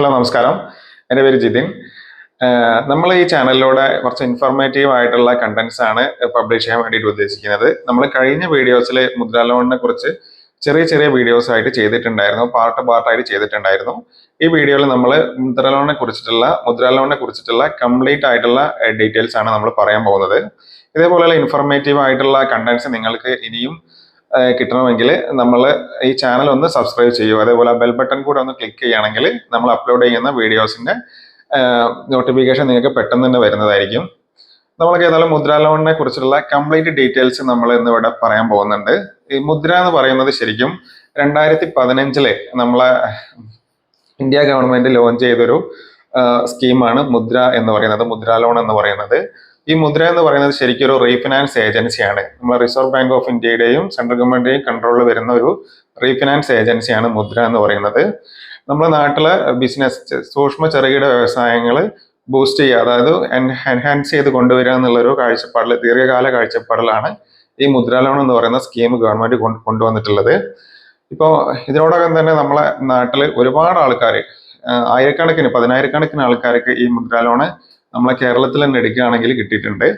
Hello നമസ്കാരം. എന്റെ പേര് ജിതിൻ. നമ്മൾ ഈ ചാനലിലൂടെ കുറച്ച് ഇൻഫോർമേറ്റീവ് ആയിട്ടുള്ള കണ്ടന്റ്സ് ആണ് പബ്ലിഷ് ചെയ്യാൻ വേണ്ടിയിട്ട് ഉദ്ദേശിക്കുന്നത്. നമ്മൾ കഴിഞ്ഞ വീഡിയോസിൽ മുദ്ര ലോണിനെ കുറിച്ച് ചെറിയ ചെറിയ വീഡിയോസ് ആയിട്ട് ചെയ്തിട്ടുണ്ടായിരുന്നു. പാർട്ട് പാർട്ടായിട്ട് ചെയ്തിട്ടുണ്ടായിരുന്നു. ഈ വീഡിയോയിൽ നമ്മൾ മുദ്ര ലോണിനെ കുറിച്ചിട്ടുള്ള മുദ്ര ലോണിനെ കുറിച്ചിട്ടുള്ള കംപ്ലീറ്റ് ആയിട്ടുള്ള ഡീറ്റെയിൽസ് ആണ് നമ്മൾ പറയാൻ പോകുന്നത്. ഇതേപോലെയുള്ള ഇൻഫോർമേറ്റീവ് ആയിട്ടുള്ള കണ്ടന്റ്സ് നിങ്ങൾക്ക് ഇനിയും കിട്ടണമെങ്കിൽ നമ്മൾ ഈ ചാനൽ ഒന്ന് സബ്സ്ക്രൈബ് ചെയ്യൂ അതേപോലെ ബെൽ ബട്ടൺ കൂടെ ഒന്ന് ക്ലിക്ക് ചെയ്യുകയാണെങ്കിൽ നമ്മൾ അപ്ലോഡ് ചെയ്യുന്ന വീഡിയോസിന്റെ നോട്ടിഫിക്കേഷൻ നിങ്ങൾക്ക് പെട്ടെന്ന് തന്നെ വരുന്നതായിരിക്കും. നമ്മൾക്ക് ഏതായാലും മുദ്ര ലോണിനെ കുറിച്ചുള്ള കംപ്ലീറ്റ് ഡീറ്റെയിൽസ് നമ്മൾ ഇന്ന് ഇവിടെ പറയാൻ പോകുന്നുണ്ട്. ഈ മുദ്ര എന്ന് പറയുന്നത് ശരിക്കും രണ്ടായിരത്തി പതിനഞ്ചിൽ നമ്മളെ ഇന്ത്യ ഗവൺമെന്റ് ലോഞ്ച് ചെയ്തൊരു സ്കീമാണ് മുദ്ര എന്ന് പറയുന്നത്. മുദ്ര ലോൺ എന്ന് പറയുന്നത്. ഈ മുദ്ര എന്ന് പറയുന്നത് ശരിക്കും ഒരു റീഫിനാൻസ് ഏജൻസിയാണ്. നമ്മൾ റിസർവ് ബാങ്ക് ഓഫ് ഇന്ത്യയുടെയും സെൻട്രൽ ഗവൺമെന്റിന്റെയും കൺട്രോളിൽ വരുന്ന ഒരു റീഫിനാൻസ് ഏജൻസിയാണ് മുദ്ര എന്ന് പറയുന്നത്. നമ്മുടെ നാട്ടിലെ ബിസിനസ് സൂക്ഷ്മ ചെറുകിട വ്യവസായങ്ങൾ ബൂസ്റ്റ് ചെയ്യുക അതായത് എൻഹാൻസ് ചെയ്ത് കൊണ്ടുവരിക എന്നുള്ളൊരു കാഴ്ചപ്പാടിൽ ദീർഘകാല കാഴ്ചപ്പാടിലാണ് ഈ മുദ്ര ലോൺ എന്ന് പറയുന്ന സ്കീം ഗവൺമെന്റ് കൊണ്ടുവന്നിട്ടുള്ളത്. ഇപ്പോൾ ഇതിനോടകം തന്നെ നമ്മളെ നാട്ടിൽ ഒരുപാട് ആൾക്കാർ ആയിരക്കണക്കിന് പതിനായിരക്കണക്കിന് ആൾക്കാർക്ക് ഈ മുദ്ര ലോണ് നമ്മളെ കേരളത്തിൽ തന്നെ എടുക്കുകയാണെങ്കിൽ കിട്ടിയിട്ടുണ്ട്.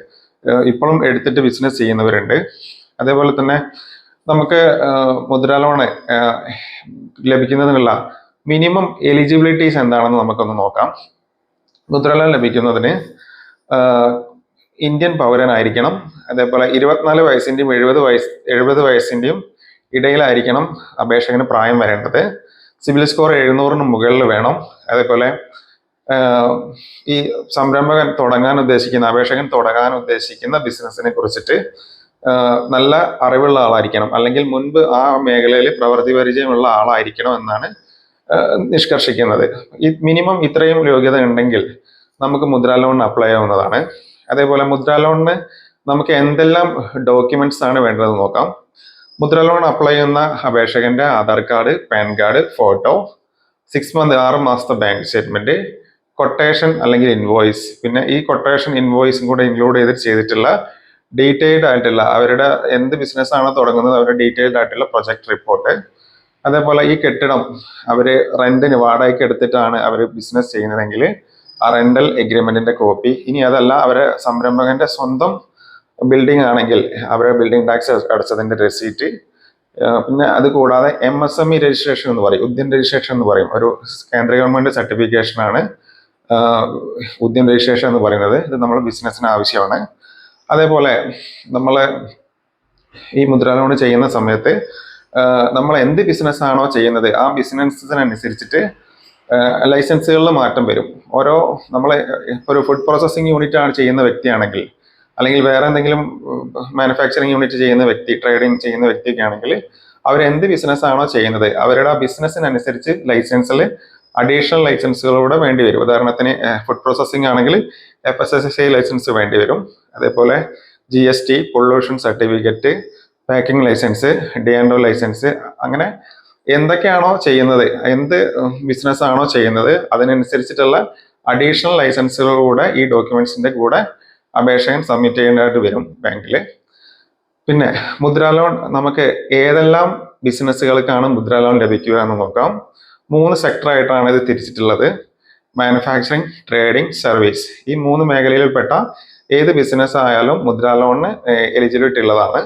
ഇപ്പോഴും എടുത്തിട്ട് ബിസിനസ് ചെയ്യുന്നവരുണ്ട്. അതേപോലെ തന്നെ നമുക്ക് മുദ്ര ലഭിക്കുന്നതിനുള്ള മിനിമം എലിജിബിലിറ്റീസ് എന്താണെന്ന് നമുക്കൊന്ന് നോക്കാം. മുദ്ര ലോൺ ലഭിക്കുന്നതിന് ഇന്ത്യൻ പൗരനായിരിക്കണം. അതേപോലെ ഇരുപത്തിനാല് വയസ്സിന്റെയും എഴുപത് വയസ്സ് എഴുപത് വയസ്സിന്റെയും ഇടയിലായിരിക്കണം അപേക്ഷകന് പ്രായം വരേണ്ടത്. സിവിൽ സ്കോർ എഴുന്നൂറിന് മുകളിൽ വേണം. അതേപോലെ ഈ സംരംഭകൻ തുടങ്ങാൻ ഉദ്ദേശിക്കുന്ന അപേക്ഷകൻ തുടങ്ങാൻ ഉദ്ദേശിക്കുന്ന ബിസിനസ്സിനെ കുറിച്ചിട്ട് നല്ല അറിവുള്ള ആളായിരിക്കണം. അല്ലെങ്കിൽ മുൻപ് ആ മേഖലയിൽ പ്രവൃത്തി പരിചയമുള്ള ആളായിരിക്കണം എന്നാണ് നിഷ്കർഷിക്കുന്നത്. മിനിമം ഇത്രയും യോഗ്യത ഉണ്ടെങ്കിൽ നമുക്ക് മുദ്രാ ലോണിന് അപ്ലൈ ആവുന്നതാണ്. അതേപോലെ മുദ്രാ ലോണിന് നമുക്ക് എന്തെല്ലാം ഡോക്യുമെന്റ്സ് ആണ് വേണ്ടതെന്ന് നോക്കാം. മുദ്ര ലോൺ അപ്ലൈ ചെയ്യുന്ന അപേക്ഷകന്റെ Aadhaar card PAN card photo six month ആറ് മാസത്തെ ബാങ്ക് സ്റ്റേറ്റ്മെന്റ് കൊട്ടേഷൻ അല്ലെങ്കിൽ ഇൻവോയ്സ് പിന്നെ ഈ കൊട്ടേഷൻ ഇൻവോയ്സും കൂടെ ഇൻക്ലൂഡ് ചെയ്ത് ചെയ്തിട്ടുള്ള ഡീറ്റെയിൽഡ് ആയിട്ടുള്ള അവരുടെ എന്ത് ബിസിനസ് ആണ് തുടങ്ങുന്നത് അവരുടെ ഡീറ്റെയിൽഡ് ആയിട്ടുള്ള പ്രൊജക്ട് റിപ്പോർട്ട് അതേപോലെ ഈ കെട്ടിടം അവർ റെന്റിന് വാടകയ്ക്ക് എടുത്തിട്ടാണ് അവർ ബിസിനസ് ചെയ്യുന്നതെങ്കിൽ ആ റെന്റൽ എഗ്രിമെന്റിന്റെ കോപ്പി ഇനി അതല്ല അവരെ സംരംഭകന്റെ സ്വന്തം ബിൽഡിംഗ് ആണെങ്കിൽ അവരുടെ ബിൽഡിംഗ് ടാക്സ് അടച്ചതിന്റെ റെസീറ്റ് പിന്നെ അത് കൂടാതെ M S M E registration എന്ന് പറയും ഉദ്യൻ രജിസ്ട്രേഷൻ എന്ന് പറയും. ഒരു കേന്ദ്ര ഗവൺമെന്റ് സർട്ടിഫിക്കേഷൻ ആണ് ഉദ്യൻ രജിസ്ട്രേഷൻ എന്ന് പറയുന്നത് ഇത് നമ്മുടെ ബിസിനസ്സിന് ആവശ്യമാണ്. അതേപോലെ നമ്മൾ ഈ മുദ്രാ ലോൺ ചെയ്യുന്ന സമയത്ത് നമ്മൾ എന്ത് ബിസിനസ് ആണോ ചെയ്യുന്നത് ആ ബിസിനസ്സിനനുസരിച്ചിട്ട് ലൈസൻസുകളിൽ മാറ്റം വരും. ഓരോ നമ്മൾ ഒരു ഫുഡ് പ്രോസസ്സിംഗ് യൂണിറ്റ് ആണ് ചെയ്യുന്ന വ്യക്തിയാണെങ്കിൽ അല്ലെങ്കിൽ വേറെ എന്തെങ്കിലും മാനുഫാക്ചറിങ് യൂണിറ്റ് ചെയ്യുന്ന വ്യക്തി ട്രേഡിംഗ് ചെയ്യുന്ന വ്യക്തിയൊക്കെ ആണെങ്കിൽ അവരെന്ത് എന്ത് ബിസിനസ് ആണോ ചെയ്യുന്നത് അവരുടെ ആ ബിസിനസ്സിനനുസരിച്ച് ലൈസൻസിൽ അഡീഷണൽ ലൈസൻസുകളൂടെ വേണ്ടി വരും. ഉദാഹരണത്തിന് ഫുഡ് പ്രോസസ്സിംഗ് ആണെങ്കിൽ F S S I license വേണ്ടി വരും. അതേപോലെ G S T pollution certificate packing license D and license അങ്ങനെ എന്തൊക്കെയാണോ ചെയ്യുന്നത് എന്ത് ബിസിനസ് ആണോ ചെയ്യുന്നത് അതിനനുസരിച്ചിട്ടുള്ള അഡീഷണൽ ലൈസൻസുകളുടെ ഈ ഡോക്യുമെന്റ്സിന്റെ കൂടെ അപേക്ഷകൻ സബ്മിറ്റ് ചെയ്യേണ്ടതായിട്ട് വരും ബാങ്കിൽ പിന്നെ മുദ്രാ ലോൺ നമുക്ക് ഏതെല്ലാം ബിസിനസ്സുകൾക്കാണ് മുദ്രാ ലോൺ ലഭിക്കുക എന്ന് നോക്കാം. മൂന്ന് സെക്ടർ ആയിട്ടാണ് ഇത് തിരിച്ചിട്ടുള്ളത്. മാനുഫാക്ചറിങ് ട്രേഡിംഗ് സർവീസ് ഈ മൂന്ന് മേഖലയിൽപ്പെട്ട ഏത് ബിസിനസ് ആയാലും മുദ്ര ലോണിന് എലിജിബിലിറ്റി ഉള്ളതാണ്.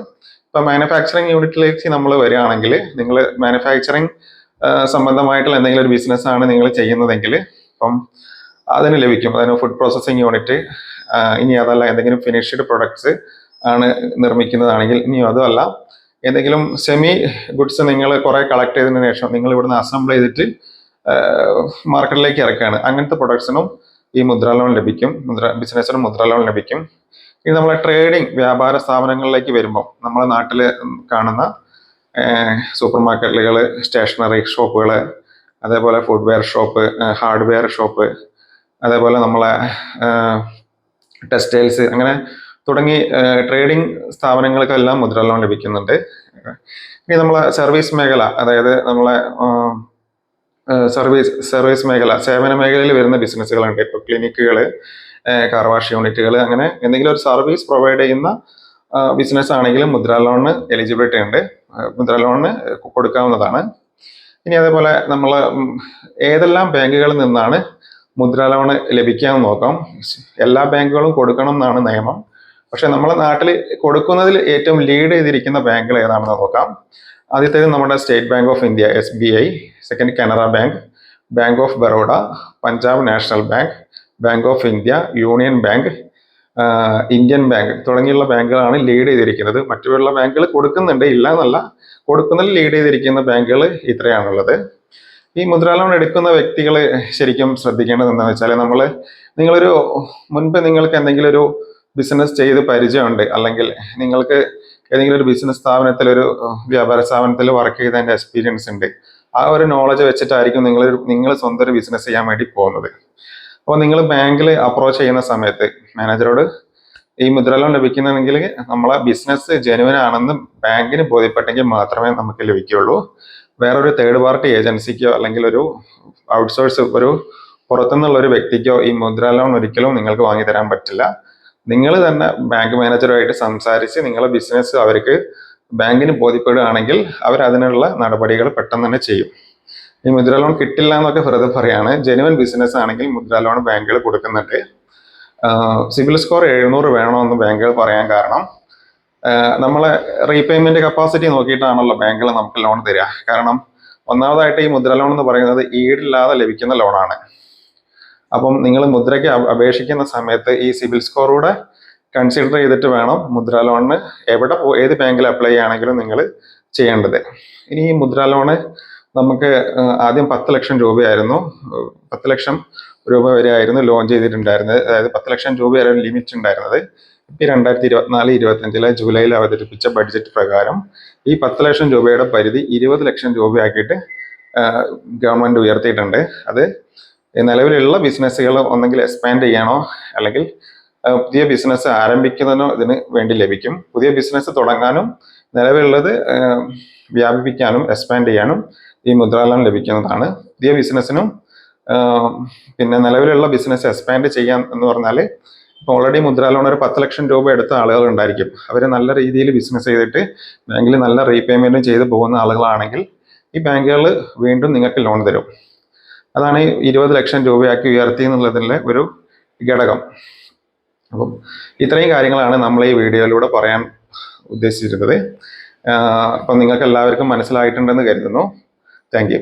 ഇപ്പൊ മാനുഫാക്ചറിങ് യൂണിറ്റിലേക്ക് നമ്മൾ വരികയാണെങ്കിൽ നിങ്ങൾ മാനുഫാക്ചറിങ് സംബന്ധമായിട്ടുള്ള എന്തെങ്കിലും ഒരു ബിസിനസ് ആണ് നിങ്ങൾ ചെയ്യുന്നതെങ്കിൽ ഇപ്പം അതിന് ലഭിക്കും. അതിന് ഫുഡ് പ്രോസസ്സിംഗ് യൂണിറ്റ് ഇനി അതല്ല എന്തെങ്കിലും ഫിനിഷ്ഡ് പ്രൊഡക്ട്സ് ആണ് നിർമ്മിക്കുന്നതാണെങ്കിൽ ഇനി അതുമല്ല. എന്തെങ്കിലും സെമി ഗുഡ്സ് നിങ്ങൾ കുറെ കളക്ട് ചെയ്തതിന് ശേഷം നിങ്ങൾ ഇവിടുന്ന് അസംബിൾ ചെയ്തിട്ട് മാർക്കറ്റിലേക്ക് ഇറക്കുകയാണ്. അങ്ങനത്തെ പ്രൊഡക്ട്സിനും ഈ മുദ്രാ ലോൺ ലഭിക്കും. മുദ്ര ബിസിനസ്സിനും മുദ്രാ ലോൺ ലഭിക്കും. ഇനി നമ്മളെ ട്രേഡിംഗ് വ്യാപാര സ്ഥാപനങ്ങളിലേക്ക് വരുമ്പോൾ നമ്മളെ നാട്ടിൽ കാണുന്ന സൂപ്പർ മാർക്കറ്റുകൾ സ്റ്റേഷനറി ഷോപ്പുകൾ അതേപോലെ ഫുഡ്വെയർ ഷോപ്പ് ഹാർഡ്വെയർ ഷോപ്പ് അതേപോലെ നമ്മളെ ടെക്സ്റ്റൈൽസ് അങ്ങനെ തുടങ്ങി ട്രേഡിംഗ് സ്ഥാപനങ്ങൾക്കെല്ലാം മുദ്ര ലോൺ ലഭിക്കുന്നുണ്ട്. ഇനി നമ്മളെ സർവീസ് മേഖല അതായത് നമ്മളെ സർവീസ് സർവീസ് മേഖല സേവന മേഖലയിൽ വരുന്ന ബിസിനസ്സുകളുണ്ട് ഇപ്പോൾ ക്ലിനിക്കുകൾ കാർ വാഷ് യൂണിറ്റുകൾ അങ്ങനെ എന്തെങ്കിലും ഒരു സർവീസ് പ്രൊവൈഡ് ചെയ്യുന്ന ബിസിനസ് ആണെങ്കിലും മുദ്ര ലോണിന് എലിജിബിലിറ്റി ഉണ്ട്. മുദ്ര ലോണിന് കൊടുക്കാവുന്നതാണ്. ഇനി അതേപോലെ നമ്മൾ ഏതെല്ലാം ബാങ്കുകളിൽ നിന്നാണ് മുദ്ര ലോണ് ലഭിക്കാമെന്ന് നോക്കാം. എല്ലാ ബാങ്കുകളും കൊടുക്കണം എന്നാണ് നിയമം. പക്ഷെ നമ്മുടെ നാട്ടിൽ കൊടുക്കുന്നതിൽ ഏറ്റവും ലീഡ് ചെയ്തിരിക്കുന്ന ബാങ്കുകൾ ഏതാണെന്ന് നോക്കാം. ആദ്യത്തേത് നമ്മുടെ state bank of India S B I second Canara bank bank of Baroda Punjab national bank bank of India union bank Indian bank തുടങ്ങിയുള്ള ബാങ്കുകളാണ് ലീഡ് ചെയ്തിരിക്കുന്നത്. മറ്റുള്ള ബാങ്കുകൾ കൊടുക്കുന്നുണ്ട് ഇല്ല എന്നല്ല കൊടുക്കുന്നതിൽ ലീഡ് ചെയ്തിരിക്കുന്ന ബാങ്കുകൾ ഇത്രയാണുള്ളത്. ഈ മുദ്രാ ലോൺ എടുക്കുന്ന വ്യക്തികൾ ശരിക്കും ശ്രദ്ധിക്കേണ്ടത് എന്താണെന്ന് വെച്ചാൽ നമ്മൾ നിങ്ങളൊരു മുൻപ് നിങ്ങൾക്ക് എന്തെങ്കിലും ഒരു ബിസിനസ് ചെയ്ത് പരിചയമുണ്ട്. അല്ലെങ്കിൽ നിങ്ങൾക്ക് ഏതെങ്കിലും ഒരു ബിസിനസ് സ്ഥാപനത്തിൽ ഒരു വ്യാപാര സ്ഥാപനത്തിൽ വർക്ക് ചെയ്തതിന്റെ എക്സ്പീരിയൻസ് ഉണ്ട്. ആ ഒരു നോളജ് വെച്ചിട്ടായിരിക്കും നിങ്ങൾ നിങ്ങൾ സ്വന്തം ഒരു ബിസിനസ് ചെയ്യാൻ വേണ്ടി പോകുന്നത്. അപ്പോൾ നിങ്ങൾ ബാങ്കിൽ അപ്രോച്ച് ചെയ്യുന്ന സമയത്ത് മാനേജറോട് ഈ മുദ്ര ലോൺ ലഭിക്കുന്നെങ്കിൽ നമ്മളെ ബിസിനസ് ജെനുവൻ ആണെന്ന് ബാങ്കിന് ബോധ്യപ്പെട്ടെങ്കിൽ മാത്രമേ നമുക്ക് ലഭിക്കുകയുള്ളൂ. വേറൊരു തേർഡ് പാർട്ടി ഏജൻസിക്കോ അല്ലെങ്കിൽ ഒരു ഔട്ട്സോഴ്സ് ഒരു പുറത്തുനിന്നുള്ള ഒരു വ്യക്തിക്കോ ഈ മുദ്ര ലോൺ ഒരിക്കലും നിങ്ങൾക്ക് വാങ്ങി തരാൻ പറ്റില്ല. നിങ്ങൾ തന്നെ ബാങ്ക് മാനേജറുമായിട്ട് സംസാരിച്ച് നിങ്ങളെ ബിസിനസ് അവർക്ക് ബാങ്കിന് ബോധ്യപ്പെടുകയാണെങ്കിൽ അവർ അതിനുള്ള നടപടികൾ പെട്ടെന്ന് തന്നെ ചെയ്യും. ഈ മുദ്ര ലോൺ കിട്ടില്ല എന്നൊക്കെ വെറുതെ പറയാണ്. ജെനുവൻ ബിസിനസ് ആണെങ്കിൽ മുദ്ര ലോൺ ബാങ്കുകൾ കൊടുക്കുന്നുണ്ട്. സിബിൽ സ്കോർ എഴുന്നൂറ് വേണമെന്ന് ബാങ്കുകൾ പറയാൻ കാരണം നമ്മളെ റീപേയ്മെന്റ് കപ്പാസിറ്റി നോക്കിയിട്ടാണല്ലോ ബാങ്കുകൾ നമുക്ക് ലോൺ തരിക. കാരണം ഒന്നാമതായിട്ട് ഈ മുദ്ര ലോൺ എന്ന് പറയുന്നത് ഈടില്ലാതെ ലഭിക്കുന്ന ലോണാണ് അപ്പം നിങ്ങൾ മുദ്രയ്ക്ക് അപേക്ഷിക്കുന്ന സമയത്ത് ഈ സിബിൽ സ്കോർ കൂടെ കൺസിഡർ ചെയ്തിട്ട് വേണം മുദ്ര ലോണിന് എവിടെ ഏത് ബാങ്കിൽ അപ്ലൈ ചെയ്യുകയാണെങ്കിലും നിങ്ങൾ ചെയ്യേണ്ടത്. ഇനി ഈ മുദ്ര ലോണ് നമുക്ക് ആദ്യം പത്ത് ലക്ഷം രൂപയായിരുന്നു. പത്ത് ലക്ഷം രൂപ വരെ ആയിരുന്നു ലോൺ ചെയ്തിട്ടുണ്ടായിരുന്നത്. അതായത് പത്ത് ലക്ഷം രൂപ രൂപയായിരുന്നു ലിമിറ്റ് ഉണ്ടായിരുന്നത്. ഇപ്പം രണ്ടായിരത്തി ഇരുപത്തിനാല് ഇരുപത്തഞ്ചിലെ ജൂലൈയിൽ അവതരിപ്പിച്ച ബഡ്ജറ്റ് പ്രകാരം ഈ പത്ത് ലക്ഷം രൂപയുടെ പരിധി ഇരുപത് ലക്ഷം രൂപയാക്കിയിട്ട് ഗവൺമെന്റ് ഉയർത്തിയിട്ടുണ്ട്. അത് നിലവിലുള്ള ബിസിനസ്സുകൾ ഒന്നെങ്കിൽ എക്സ്പാൻഡ് ചെയ്യണോ? അല്ലെങ്കിൽ പുതിയ ബിസിനസ് ആരംഭിക്കുന്നതിനോ ഇതിന് വേണ്ടി ലഭിക്കും. പുതിയ ബിസിനസ് തുടങ്ങാനും നിലവിലുള്ളത് വ്യാപിപ്പിക്കാനും എക്സ്പാൻഡ് ചെയ്യാനും ഈ മുദ്രാ ലോൺ ലഭിക്കുന്നതാണ്. പുതിയ ബിസിനസ്സിനും പിന്നെ നിലവിലുള്ള ബിസിനസ് എക്സ്പാൻഡ് ചെയ്യാൻ എന്ന് പറഞ്ഞാൽ ഇപ്പോൾ ഓൾറെഡി മുദ്രാ ലോൺ ഒരു പത്ത് ലക്ഷം രൂപ എടുത്ത ആളുകൾ ഉണ്ടായിരിക്കും. അവർ നല്ല രീതിയിൽ ബിസിനസ് ചെയ്തിട്ട് ബാങ്കിൽ നല്ല റീപേയ്മെന്റും ചെയ്ത് പോകുന്ന ആളുകളാണെങ്കിൽ ഈ ബാങ്കുകൾ വീണ്ടും നിങ്ങൾക്ക് ലോൺ തരും. അതാണ് ഈ ഇരുപത് ലക്ഷം രൂപയാക്കി ഉയർത്തി എന്നുള്ളതിന്റെ ഒരു ഘടകം. അപ്പം ഇത്രയും കാര്യങ്ങളാണ് നമ്മൾ ഈ വീഡിയോയിലൂടെ പറയാൻ ഉദ്ദേശിച്ചിരുന്നത്. അപ്പം നിങ്ങൾക്ക് എല്ലാവർക്കും മനസ്സിലായിട്ടുണ്ടെന്ന് കരുതുന്നു. താങ്ക്